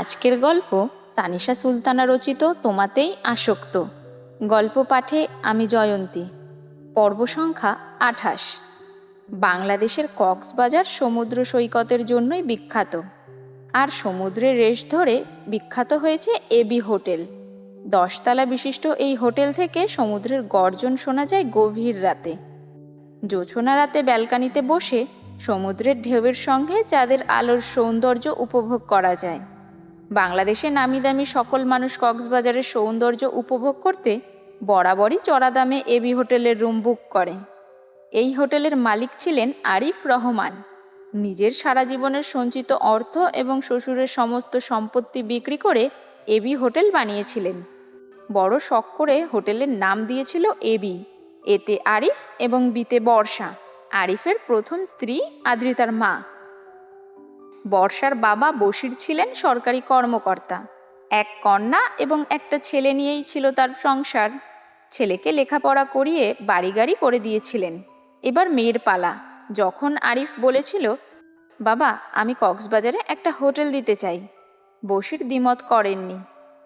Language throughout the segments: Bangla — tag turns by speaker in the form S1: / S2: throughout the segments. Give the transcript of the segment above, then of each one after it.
S1: আজকের গল্প তানিশা সুলতানা রচিত তোমাতেই আসক্ত। গল্প পাঠে আমি জয়ন্তী। পর্ব সংখ্যা আঠাশ। বাংলাদেশের কক্সবাজার সমুদ্র সৈকতের জন্যই বিখ্যাত। আর সমুদ্রের রেশ ধরে বিখ্যাত হয়েছে এবি হোটেল। দশতলা বিশিষ্ট এই হোটেল থেকে সমুদ্রের গর্জন শোনা যায় গভীর রাতে। জোছনা রাতে ব্যালকানিতে বসে সমুদ্রের ঢেউয়ের সঙ্গে চাঁদের আলোর সৌন্দর্য উপভোগ করা যায়। বাংলাদেশে নামি দামি সকল মানুষ কক্সবাজারের সৌন্দর্য উপভোগ করতে বরাবরই চড়া দামে এবি হোটেলের রুম বুক করে। এই হোটেলের মালিক ছিলেন আরিফ রহমান। নিজের সারা জীবনের সঞ্চিত অর্থ এবং শ্বশুরের সমস্ত সম্পত্তি বিক্রি করে এবি হোটেল বানিয়েছিলেন। বড় শখ করে হোটেলের নাম দিয়েছিল এবি। এতে আরিফ এবং বিতে বর্ষা। আরিফের প্রথম স্ত্রী আদ্রিতার মা। বর্ষার বাবা বসির ছিলেন সরকারি কর্মকর্তা। এক কন্যা এবং একটা ছেলে নিয়েই ছিল তার সংসার। ছেলেকে লেখাপড়া করিয়ে বাড়ি গাড়ি করে দিয়েছিলেন। এবার মেয়ের পালা। যখন আরিফ বলেছিল, বাবা, আমি কক্সবাজারে একটা হোটেল দিতে চাই। বসির দ্বিমত করেননি।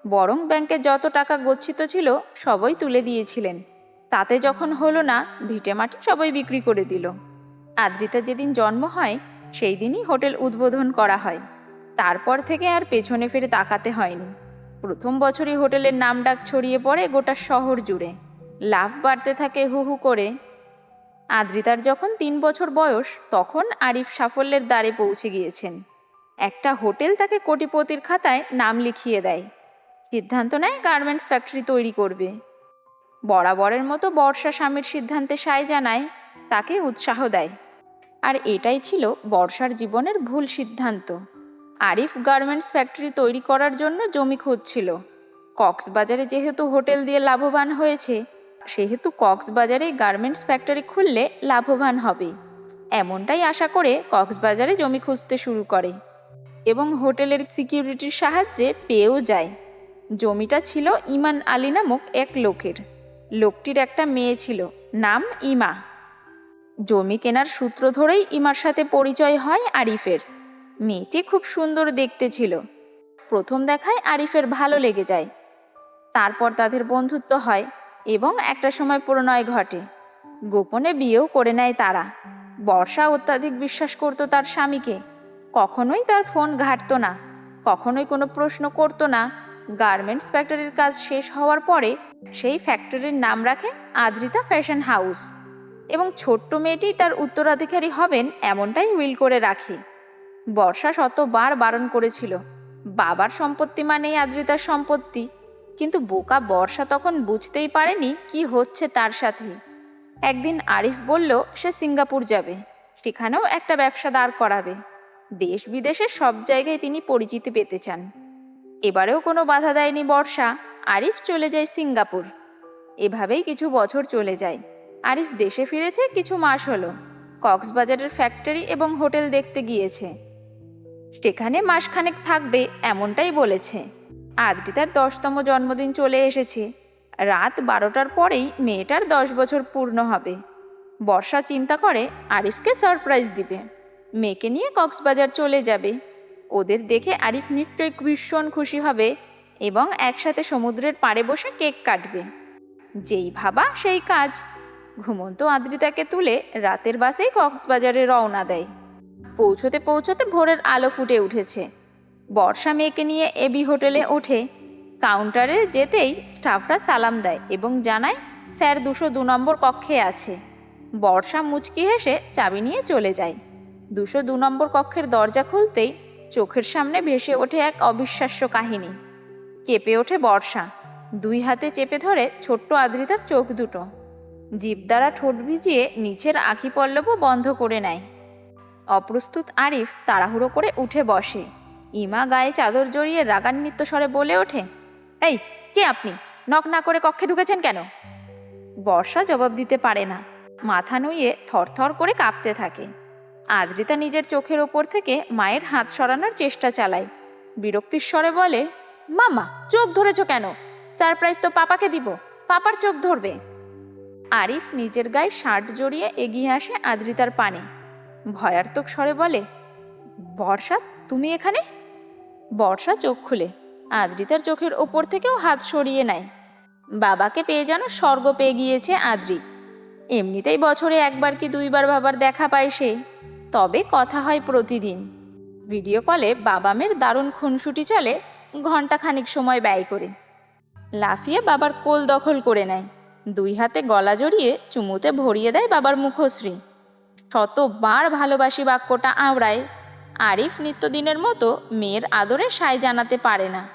S1: বরং ব্যাংকে যত টাকা গচ্ছিত ছিল, সবই তুলে দিয়েছিলেন। তাতে যখন হলো না ভিটেমাটি সবাই বিক্রি করে দিল। আদ্রিতা যেদিন জন্ম হয় সেই দিনই হোটেল উদ্বোধন করা হয়। তারপর থেকে আর পেছনে ফিরে তাকাতে হয়নি। প্রথম বছরই হোটেলের নাম ডাক ছড়িয়ে পড়ে গোটা শহর জুড়ে। লাভ বাড়তে থাকে হু হু করে। আদ্রিতার যখন তিন বছর বয়স, তখন আরিফ সাফল্যের দ্বারে পৌঁছে গিয়েছেন। একটা হোটেল তাকে কোটিপতির খাতায় নাম লিখিয়ে দেয়। সিদ্ধান্ত নেয় গার্মেন্টস ফ্যাক্টরি তৈরি করবে। বরাবরের মতো বর্ষা স্বামীর সিদ্ধান্তে সায় জানায়, তাকে উৎসাহ দেয়। আর এটাই ছিল বর্ষার জীবনের ভুল সিদ্ধান্ত। আরিফ গার্মেন্টস ফ্যাক্টরি তৈরি করার জন্য জমি খুঁজছিল। কক্সবাজারে যেহেতু হোটেল দিয়ে লাভবান হয়েছে, সেহেতু কক্সবাজারে গার্মেন্টস ফ্যাক্টরি খুললে লাভবান হবে। এমনটাই আশা করে কক্সবাজারে জমি খুঁজতে শুরু করে এবং হোটেলের সিকিউরিটির সাহায্যে পেয়েও যায়। জমিটা ছিল ইমান আলী নামক এক লোকের। লোকটির একটা মেয়ে ছিল, নাম ইমা। জমি কেনার সূত্র ধরেই ইমার সাথে পরিচয় হয় আরিফের। মেয়েটি খুব সুন্দর দেখতে ছিল। প্রথম দেখায় আরিফের ভালো লেগে যায়। তারপর তাদের বন্ধুত্ব হয় এবং একটা সময় প্রণয় ঘটে। গোপনে বিয়েও করে নেয় তারা। বর্ষা অত্যাধিক বিশ্বাস করত তার স্বামীকে। কখনোই তার ফোন ঘাটতো না। কখনোই কোনো প্রশ্ন করতো না। গার্মেন্টস ফ্যাক্টরির কাজ শেষ হওয়ার পরে সেই ফ্যাক্টরির নাম রাখে আদ্রিতা ফ্যাশন হাউস। এবং ছোট্ট মেয়েটি তার উত্তরাধিকারী হবেন এমনটাই উইল করে রাখে। বর্ষা শতবার বারণ করেছিল, বাবার সম্পত্তি মানেই আদ্রিতার সম্পত্তি। কিন্তু বোকা বর্ষা তখন বুঝতেই পারেনি কি হচ্ছে তার সাথে। একদিন আরিফ বলল, সে সিঙ্গাপুর যাবে, সেখানেও একটা ব্যবসা দাঁড় করাবে। দেশ বিদেশে সব জায়গায় তিনি পরিচিতি পেতে চান। এবারেও কোনো বাধা দেয়নি বর্ষা, আরিফ চলে যায় সিঙ্গাপুর। এভাবেই কিছু বছর চলে যায়। আরিফ দেশে ফিরেছে, কিছু মাস হলো। কক্সবাজারের ফ্যাক্টরি এবং হোটেল দেখতে গিয়েছে। সেখানে মাসখানেক থাকবে, এমনটাই বলেছে। আদ্রিতার দশতম জন্মদিন চলে এসেছে। রাত বারোটার পরেই মেয়েটার দশ বছর পূর্ণ হবে। বর্ষা চিন্তা করে আরিফকে সারপ্রাইজ দিবে। মেয়েকে নিয়ে কক্সবাজার চলে যাবে। ওদের দেখে আরিফ নিশ্চয়ই ভীষণ খুশি হবে এবং একসাথে সমুদ্রের পাড়ে বসে কেক কাটবে। যেই ভাবা সেই কাজ। ঘুমন্ত আদ্রিতাকে তুলে রাতের বাসেই কক্সবাজারে রওনা দেয়। পৌঁছতে পৌঁছতে ভোরের আলো ফুটে উঠেছে। বর্ষা মেয়েকে নিয়ে এবি হোটেলে ওঠে। কাউন্টারে যেতেই স্টাফরা সালাম দেয় এবং জানায়, স্যার দুশো দু নম্বর কক্ষে আছে। বর্ষা মুচকি হেসে চাবি নিয়ে চলে যায়। দুশো দু নম্বর কক্ষের দরজা খুলতেই চোখের সামনে ভেসে ওঠে এক অবিশ্বাস্য কাহিনী। কেঁপে ওঠে বর্ষা। দুই হাতে চেপে ধরে ছোট্ট আদ্রিতার চোখ দুটো। জিভ দ্বারা ঠোঁট ভিজিয়ে নিচের আখি পল্লবও বন্ধ করে নেয়। অপ্রস্তুত আরিফ তাড়াহুড়ো করে উঠে বসে। ইমা গায়ে চাদর জড়িয়ে রাগান্বিত স্বরে বলে ওঠে, এই, কে আপনি? নক না করে কক্ষে ঢুকেছেন কেন? বর্ষা জবাব দিতে পারে না। মাথা নুইয়ে থরথর করে কাঁপতে থাকে। আদ্রিতা নিজের চোখের ওপর থেকে মায়ের হাত সরানোর চেষ্টা চালায়। বিরক্তির স্বরে বলে, মামা, চোখ ধরেছ কেন? সারপ্রাইজ তো পাপাকে দিব, পাপার চোখ ধরবে। আরিফ নিজের গায়ে শার্ট জড়িয়ে এগিয়ে আসে আদ্রিতার পানে। ভয়ার্তক স্বরে বলে, বর্ষা, তুমি এখানে? বর্ষা চোখ খুলে, আদ্রিতার চোখের ওপর থেকেও হাত সরিয়ে নেয়। বাবাকে পেয়ে যেন স্বর্গ পেয়ে গিয়েছে আদ্রি। এমনিতেই বছরে একবার কি দুইবার বাবার দেখা পায় সে। তবে কথা হয় প্রতিদিন। ভিডিও কলে বাবা মেয়ের দারুণ খুনসুটি চলে ঘণ্টা খানিক সময় ব্যয় করে। লাফিয়ে বাবার কোল দখল করে নেয়। দুই হাতে গলা জড়িয়ে চুমুতে ভরিয়ে দেয় বাবার মুখশ্রী। শতবার ভালোবাসি বাক্যটা আওড়ায়। আরিফ নিত্যদিনের মতো মেয়ের আদরে সায় জানাতে পারে না।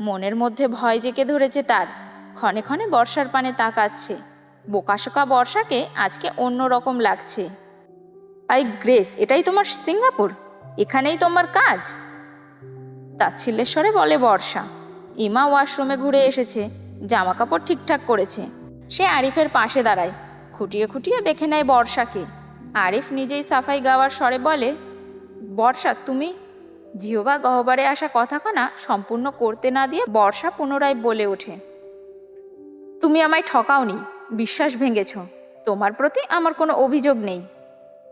S1: মনের মধ্যে ভয় জেকে ধরেছে তার। ক্ষণে ক্ষণে বর্ষার পানে তাকাচ্ছে। বোকাশোকা বর্ষাকে আজকে অন্য রকম লাগছে। আই গ্রেস, এটাই তোমার সিঙ্গাপুর? এখানেই তোমার কাজ? তাচ্ছিল্যেশ্বরে বলে বর্ষা। ইমা ওয়াশরুমে ঘুরে এসেছে। জামা কাপড় ঠিকঠাক করেছে। সে আরিফের পাশে দাঁড়ায়। খুঁটিয়ে খুঁটিয়ে দেখে নেয় বর্ষাকে। আরিফ নিজেই সাফাই গাওয়ার স্বরে বলে, বর্ষা, তুমি জিওবা গহবারে আসা কথাখানা সম্পূর্ণ করতে না দিয়ে বর্ষা পুনরায় বলে ওঠে। তুমি আমায় ঠকাওনি, বিশ্বাস ভেঙেছ। তোমার প্রতি আমার কোনো অভিযোগ নেই।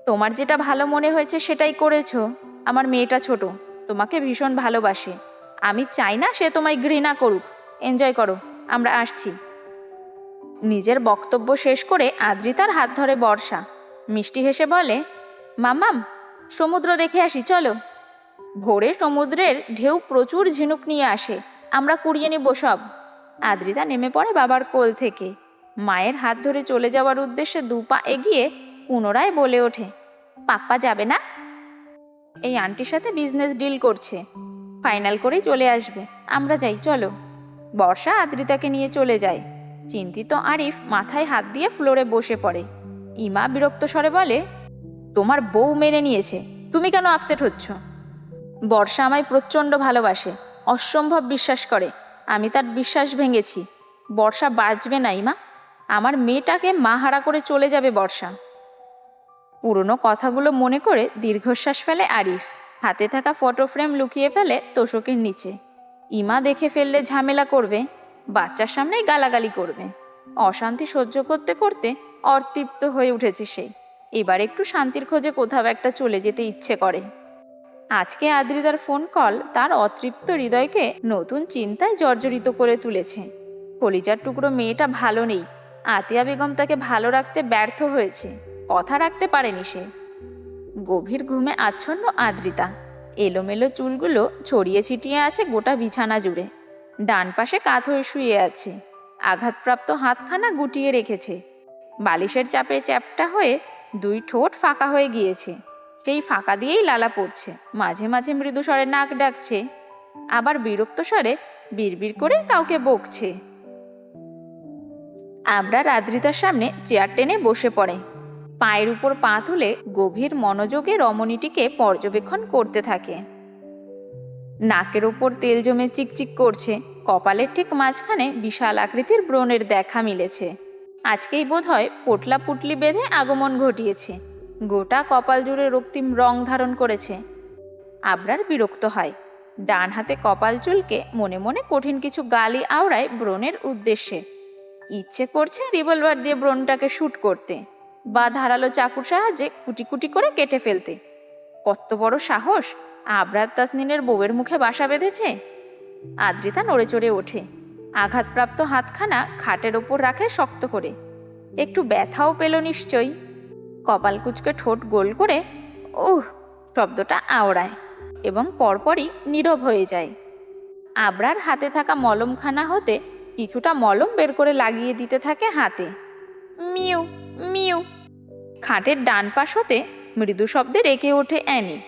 S1: তোমার যেটা ভালো মনে হয়েছে সেটাই করেছ। আমার মেয়েটা ছোট, তোমাকে ভীষণ ভালোবাসে। আমি চাই না সে তোমায় ঘৃণা করুক। এনজয় করো, আমরা আসছি। নিজের বক্তব্য শেষ করে আদ্রিতার হাত ধরে বর্ষা। মিষ্টি হেসে বলে মামাম সমুদ্র দেখে আসি, চলো। ভোরে সমুদ্রের ঢেউ প্রচুর ঝিনুক নিয়ে আসে, আমরা কুড়িয়ে নিব সব। আদ্রিতা নেমে পড়ে বাবার কোল থেকে। মায়ের হাত ধরে চলে যাওয়ার উদ্দেশ্যে দু পা এগিয়ে পুনরায় বলে ওঠে, পাপ্পা যাবে না? এই আন্টির সাথে বিজনেস ডিল করছে। ফাইনাল করেই চলে আসবে। আমরা যাই, চলো। বর্ষা আদ্রিতাকে নিয়ে চলে যায়। চিন্তিত আরিফ মাথায় হাত দিয়ে ফ্লোরে বসে পড়ে। ইমা বিরক্ত স্বরে বলে, তোমার বউ মেনে নিয়েছে, তুমি কেন আপসেট হচ্ছ? বর্ষা আমায় প্রচণ্ড ভালোবাসে, অসম্ভব বিশ্বাস করে, আমি তার বিশ্বাস ভেঙেছি। বর্ষা, বাঁচবে না ইমা, আমার মেয়েটাকে মাহারা করে চলে যাবে বর্ষা। পুরনো কথাগুলো মনে করে দীর্ঘশ্বাস ফেলে আরিফ, হাতে থাকা ফটো ফ্রেম লুকিয়ে ফেলে তোষকের নিচে। ইমা দেখে ফেললে ঝামেলা করবে বাচ্চার সামনেই গালাগালি করবে। অশান্তি সহ্য করতে করতে অতৃপ্ত হয়ে উঠেছে সে। এবার একটু শান্তির খোঁজে কোথাও একটা চলে যেতে ইচ্ছে করে। আজকে আদ্রিতার ফোন কল তার অতৃপ্ত হৃদয়কে নতুন চিন্তায় জর্জরিত করে তুলেছে। কলিজার টুকরো মেয়েটা ভালো নেই। আতিয়া বেগম তাকে ভালো রাখতে ব্যর্থ হয়েছে। কথা রাখতে পারেনি সে। গভীর ঘুমে আচ্ছন্ন আদ্রিতা। এলোমেলো চুলগুলো ছড়িয়ে ছিটিয়ে আছে গোটা বিছানা জুড়ে। ডান পাশে কাত হয়ে শুয়ে আছে। আঘাতপ্রাপ্ত হাতখানা গুটিয়ে রেখেছে। বালিশের চাপে চ্যাপটা হয়ে দুই ঠোঁট ফাঁকা হয়ে গিয়েছে। সেই ফাঁকা দিয়েই লালা পড়ছে। মাঝে মাঝে মৃদু স্বরে নাক ডাকছে। আবার বিরক্ত স্বরে বিড়বিড় করে কাউকে বকছে। আবরার আদ্রিতার সামনে চেয়ার টেনে বসে পড়ে। পায়ের উপর পা তুলে গভীর মনোযোগে রমণীটিকে পর্যবেক্ষণ করতে থাকে। নাকের ওপর তেল জমে চিকচিক করছে। কপালের ঠিক মাঝখানে বিশাল আকৃতির ব্রণের দেখা মিলেছে। আজকেই বোধ হয় পোটলা পুটলি বেঁধে আগমন ঘটিয়েছে। গোটা কপাল জুড়ে রক্তিম রং ধারণ করেছে। আবরার বিরক্ত হয়। ডান হাতে কপাল চুলকে মনে মনে কঠিন কিছু গালি আওড়ায় ব্রণের উদ্দেশ্যে। ইচ্ছে করছে রিভলভার দিয়ে ব্রণটাকে শ্যুট করতে। বা ধারালো চাকুর সাহায্যে কুটি কুটি করে কেটে ফেলতে। কত বড় সাহস আবরার তাসনিনের বউয়ের মুখে বাসা বেঁধেছে? আদ্রিতা নড়ে চড়ে ওঠে। আঘাতপ্রাপ্ত হাতখানা খাটের ওপর রাখে শক্ত করে। একটু ব্যথাও পেল নিশ্চয়ই। কপাল কুচকে ঠোঁট গোল করে উহ, শব্দটা আওড়ায় এবং পরপরই নীরব হয়ে যায়। আবরার হাতে থাকা মলমখানা হতে কিছুটা মলম বের করে লাগিয়ে দিতে থাকে হাতে। মিউ মিউ খাটের ডান পাশ হতে মৃদু শব্দে রেখে ওঠে অ্যানি।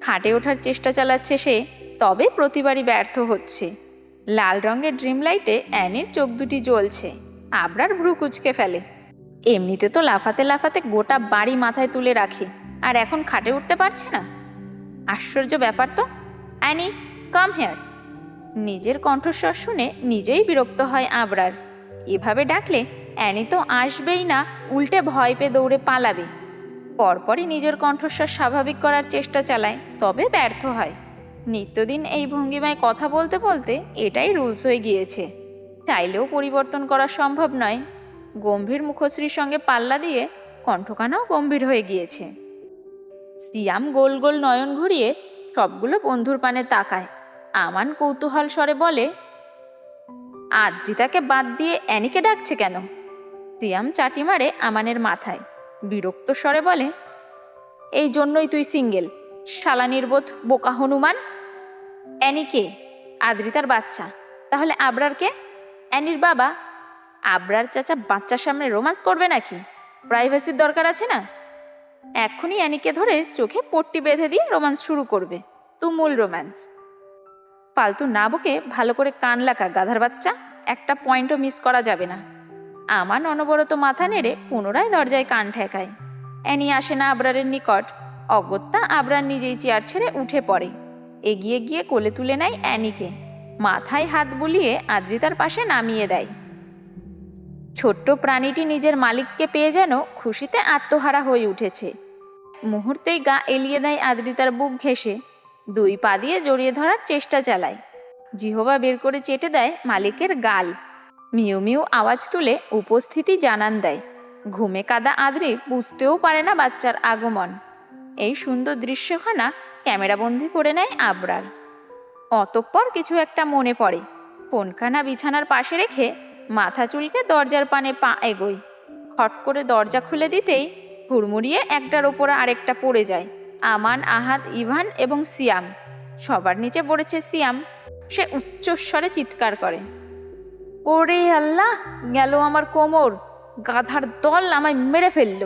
S1: খাটে ওঠার চেষ্টা চালাচ্ছে সে, তবে প্রতিবারই ব্যর্থ হচ্ছে। লাল রঙের ড্রিম লাইটে অ্যানির চোখ দুটি জ্বলছে, আবরার ভ্রু কুচকে ফেলে। এমনিতে তো লাফাতে লাফাতে গোটা বাড়ি মাথায় তুলে রাখে, আর এখন খাটে উঠতে পারছে না। আশ্চর্য ব্যাপার তো। Annie, come here. নিজের কণ্ঠস্বর শুনে নিজেই বিরক্ত হয় আবরার। এভাবে ডাকলে অ্যানি তো আসবেই না, উল্টে ভয় পেয়ে দৌড়ে পালাবে। পরপরই নিজের কণ্ঠস্বর স্বাভাবিক করার চেষ্টা চালায়, তবে ব্যর্থ হয়। নিত্যদিন এই ভঙ্গিমায় কথা বলতে বলতে এটাই রুলস হয়ে গিয়েছে। চাইলেও পরিবর্তন করা সম্ভব নয়। গম্ভীর মুখশ্রীর সঙ্গে পাল্লা দিয়ে কণ্ঠকানাও গম্ভীর হয়ে গিয়েছে। সিয়াম গোল গোল নয়ন ঘুরিয়ে সবগুলো বন্ধুর পানে তাকায়। আমান কৌতূহল স্বরে বলে, আদ্রিতাকে বাদ দিয়ে অ্যানিকে ডাকছে কেন? সিয়াম চাটি মারে আমানের মাথায়। বিরক্ত স্বরে বলে, এই জন্যই তুই সিঙ্গেল, শালা নির্বোধ, বোকা হনুমান। অ্যানিকে আদ্রিতার বাচ্চা। তাহলে আবরারকে অ্যানির বাবা। আবরার চাচা বাচ্চার সামনে রোমান্স করবে নাকি? প্রাইভেসির দরকার আছে না? এক্ষুনি অ্যানিকে ধরে চোখে পট্টি বেঁধে দিয়ে রোমান্স শুরু করবে। তুমুল রোম্যান্স ফালতু না বকে ভালো করে কান লাকা গাধার বাচ্চা, একটা পয়েন্টও মিস করা যাবে না। আমার অনবরত মাথা নেড়ে পুনরায় দরজায় কান ঠেকায়। অ্যানি আসে না আবরারের নিকট। অগত্যা আবরার নিজেই চেয়ার ছেড়ে উঠে পড়ে। এগিয়ে গিয়ে কোলে তুলে নেয় অ্যানিকে। মাথায় হাত বুলিয়ে আদ্রিতার পাশে নামিয়ে দেয়। ছোট্ট প্রাণীটি নিজের মালিককে পেয়ে যেন খুশিতে আত্মহারা হয়ে উঠেছে। মুহূর্তেই গা এলিয়ে দেয় আদ্রিতার বুক ঘেঁষে। দুই পা দিয়ে জড়িয়ে ধরার চেষ্টা চালায়। জিহবা বের করে চেটে দেয় মালিকের গাল। মিউ মিউ আওয়াজ তুলে উপস্থিতি জানান দেয়। ঘুমে কাদা আদ্রি বুঝতেও পারে না বাচ্চার আগমন। এই সুন্দর দৃশ্যখানা ক্যামেরাবন্দি করে নেয় আবরার। অতঃপর কিছু একটা মনে পড়ে। ফোনখানা বিছানার পাশে রেখে মাথা চুলকে দরজার পানে পা এগোয়। খট করে দরজা খুলে দিতেই হুড়মুড়িয়ে একটার ওপর আরেকটা পড়ে যায়। আমান আহাদ ইভান এবং সিয়াম। সবার নিচে পড়েছে সিয়াম। সে উচ্চস্বরে চিৎকার করে। ওরে আল্লাহ গেল আমার কোমর। গাধার দল আমায় মেরে ফেলল।